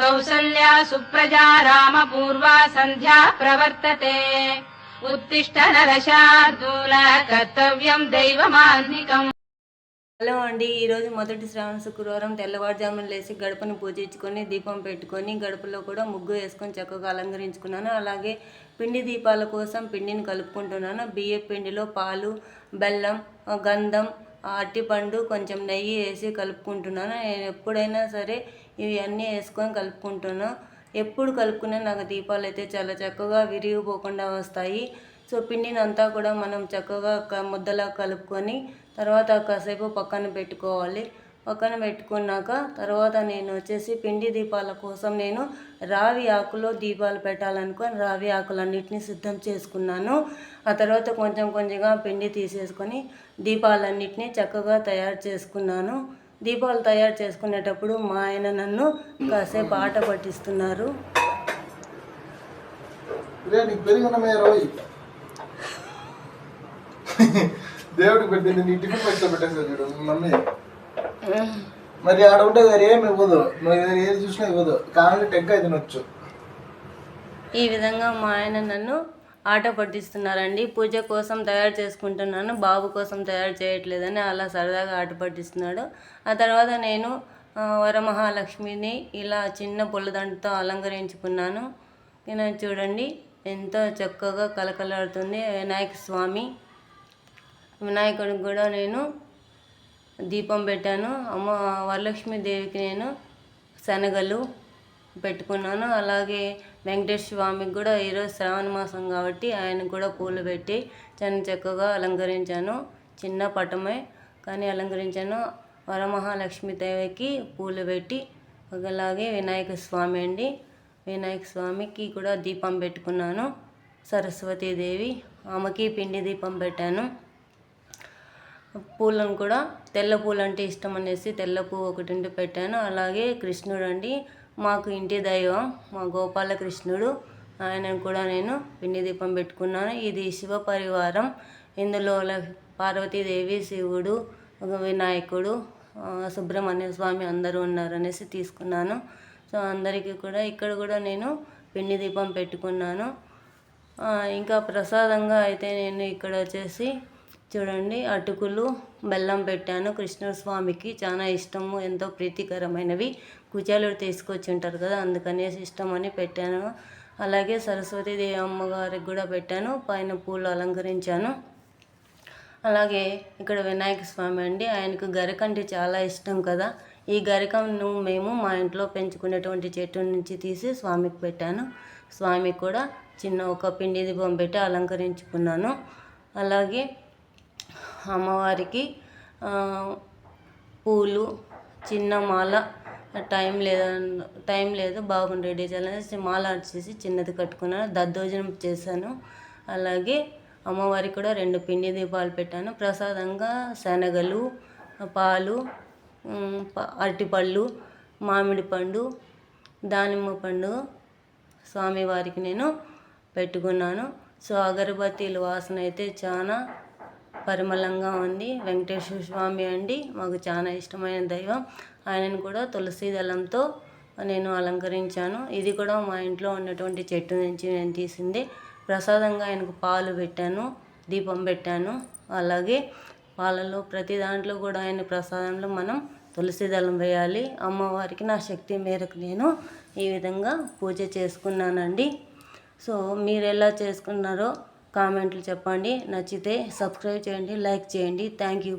కౌసల్యా సుప్రజా రామ పూర్వా సంధ్యా ప్రవర్తతే. ఉత్తిష్ట నరశార్దూల కర్తవ్యం దైవమాన్నికం. హలో అండి ఈరోజు మొదటి శ్రావణ శుక్రవారం తెల్లవారుజామున లేచి గడపను పూజించుకొని దీపం పెట్టుకొని గడపలో కూడా ముగ్గు వేసుకొని చక్కగా అలంకరించుకున్నాను. అలాగే పిండి దీపాల కోసం పిండిని కలుపుకుంటున్నాను. బియ్య పిండిలో పాలు బెల్లం గంధం అరటిపండు కొంచెం నెయ్యి వేసి కలుపుకుంటున్నాను. నేను ఎప్పుడైనా సరే ఇవన్నీ వేసుకొని కలుపుకుంటున్నాను ఎప్పుడు కలుపుకున్నా నాకు దీపాలు అయితే చాలా చక్కగా విరిగిపోకుండా వస్తాయి. సో పిండినంతా కూడా మనం చక్కగా క- ముద్దలా కలుపుకొని తర్వాత కాసేపు పక్కన పెట్టుకోవాలి. పక్కన పెట్టుకున్నాక తర్వాత నేను వచ్చేసి పిండి దీపాల కోసం నేను రావి ఆకులో దీపాలు పెట్టాలనుకొని రావి ఆకులన్నిటిని సిద్ధం చేసుకున్నాను. ఆ తర్వాత కొంచెం కొంచెంగా పిండి తీసేసుకొని దీపాలన్నిటిని చక్కగా తయారు చేసుకున్నాను. దీపాలు తయారు చేసుకునేటప్పుడు మా ఆయన నన్ను కాసేపు ఆట పట్టిస్తున్నారు. దేవుడికి పెట్టింది నీ టిఫిన్ బాక్స్లో పెట్టేసా చూడు మమ్మీ మరి ఆడ ఉంటే వేరే ఏమి ఇవ్వదు. నువ్వు ఏది చూసినా ఇవ్వదు. కావాలి టెంకాయ తినొచ్చు. ఈ విధంగా మా ఆయన నన్ను ఆట పట్టిస్తున్నారండి. పూజ కోసం తయారు చేసుకుంటున్నాను. బాబు కోసం తయారు చేయట్లేదని అలా సరదాగా ఆట పట్టిస్తున్నాడు. ఆ తర్వాత నేను వరమహాలక్ష్మిని ఇలా చిన్న పుల్లదండతో అలంకరించుకున్నాను. నేను చూడండి ఎంతో చక్కగా కలకలాడుతుంది. వినాయక స్వామి వినాయకుడికి కూడా నేను దీపం పెట్టాను. అమ్మ వరలక్ష్మి దేవికి నేను శనగలు పెట్టుకున్నాను. అలాగే వెంకటేశ్వర స్వామికి కూడా ఈరోజు శ్రావణ మాసం కాబట్టి ఆయనకు కూడా పూలు పెట్టి చాలా చక్కగా అలంకరించాను. చిన్న పటమే కానీ అలంకరించాను. వరమహాలక్ష్మి దేవికి పూలు పెట్టి అలాగే వినాయక స్వామి అండి. వినాయక స్వామికి కూడా దీపం పెట్టుకున్నాను. సరస్వతీదేవి ఆమెకి పిండి దీపం పెట్టాను. పూలను కూడా తెల్ల పూలు అంటే ఇష్టం అనేసి తెల్ల పువ్వు ఒకటి ఉండి పెట్టాను. అలాగే కృష్ణుడు అండి. మాకు ఇంటి దైవం మా గోపాలకృష్ణుడు. ఆయన కూడా నేను పిండి దీపం పెట్టుకున్నాను. ఇది శివ పరివారం. ఇందులో పార్వతీదేవి శివుడు వినాయకుడు సుబ్రహ్మణ్య స్వామి అందరూ ఉన్నారు అనేసి తీసుకున్నాను. సో అందరికీ కూడా ఇక్కడ కూడా నేను పిండి దీపం పెట్టుకున్నాను. ఇంకా ప్రసాదంగా అయితే నేను ఇక్కడ వచ్చేసి చూడండి అటుకులు బెల్లం పెట్టాను. కృష్ణస్వామికి చాలా ఇష్టము ఎంతో ప్రీతికరమైనవి. కుచాలు తీసుకొచ్చి ఉంటారు కదా అందుకనేసి ఇష్టం అని పెట్టాను. అలాగే సరస్వతీదేవి అమ్మగారికి కూడా పెట్టాను. పైన పూలు అలంకరించాను. అలాగే ఇక్కడ వినాయక స్వామి అండి ఆయనకు గరిక అంటే చాలా ఇష్టం కదా. ఈ గరికను మేము మా ఇంట్లో పెంచుకునేటువంటి చెట్టు నుంచి తీసి స్వామికి పెట్టాను. స్వామికి కూడా చిన్న ఒక పిండి దీపం పెట్టి అలంకరించుకున్నాను. అలాగే అమ్మవారికి పూలు చిన్న మాల టైం లేదు టైం లేదు బాగుండే రెడీ చేయాలనేసి మాల వచ్చేసి చిన్నది కట్టుకున్నాను దద్దోజనం చేశాను. అలాగే అమ్మవారికి కూడా రెండు పిండి దీపాలు పెట్టాను. ప్రసాదంగా శనగలు పాలు అరటిపళ్ళు మామిడి పండు దానిమ్మ పండు స్వామివారికి నేను పెట్టుకున్నాను. సో అగరబత్తీల వాసన అయితే చాలా పరిమళంగా ఉంది. వెంకటేశ్వర స్వామి అండి మాకు చాలా ఇష్టమైన దైవం. ఆయనను కూడా తులసి దళంతో నేను అలంకరించాను. ఇది కూడా మా ఇంట్లో ఉన్నటువంటి చెట్టు నుంచి నేను తీసింది. ప్రసాదంగా ఆయనకు పాలు పెట్టాను దీపం పెట్టాను. అలాగే పాలలో ప్రతి దాంట్లో కూడా ఆయన ప్రసాదంలో మనం తులసి దళం వేయాలి. అమ్మవారికి నా శక్తి మేరకు నేను ఈ విధంగా పూజ చేసుకున్నానండి. సో మీరు ఎలా చేసుకున్నారో కామెంట్లు చెప్పండి. నచ్చితే సబ్స్క్రైబ్ చేయండి లైక్ చేయండి. Thank you.